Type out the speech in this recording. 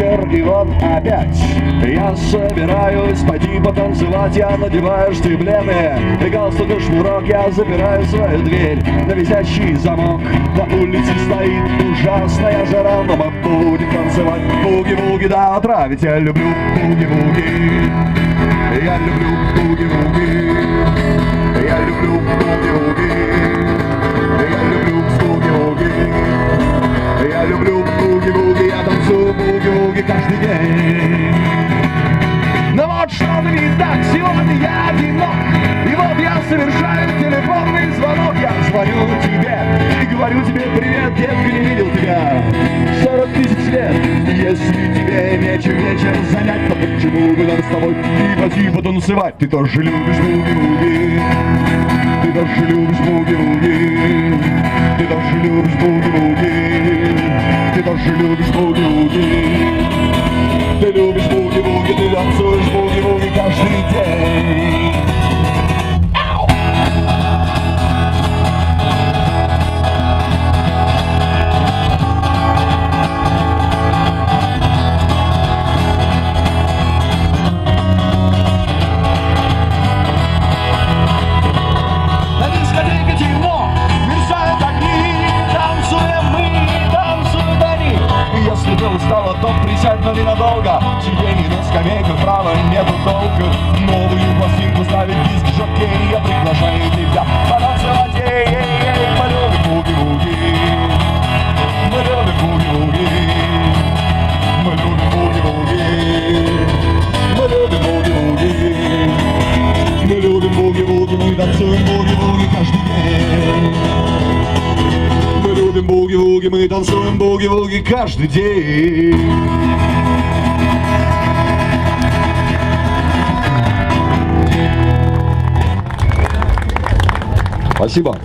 опять. Я собираюсь пойти потанцевать Я надеваю штиблены И галстук и шнурок Я запираю свою дверь. На висящий замок На улице стоит ужасная жара Но мы будем танцевать. Буги-буги до утра Ведь я люблю. Буги-буги Я люблю буги-буги говорю тебе привет, детка, не видел тебя. 40 тысяч лет. Если тебе нечем вечер занять То почему бы нам с тобой типа-типа танцевать Ты тоже любишь буги-буги. Ты тоже любишь буги-буги. Ты тоже любишь буги-буги. Ты тоже любишь буги-буги Устала, то присядь, но ненадолго. Сидений на скамейках, право нету толка. Новую пластинку ставит диск жокей Я приглашаю тебя. Потанцевать эй, мы любим буги-буги. Мы любим буги-буги. Мы любим буги-буги. Мы любим буги-буги. Мы любим буги-буги, мы танцуем буги-буги каждый день. Буги-буги, мы танцуем буги-буги каждый день. Спасибо.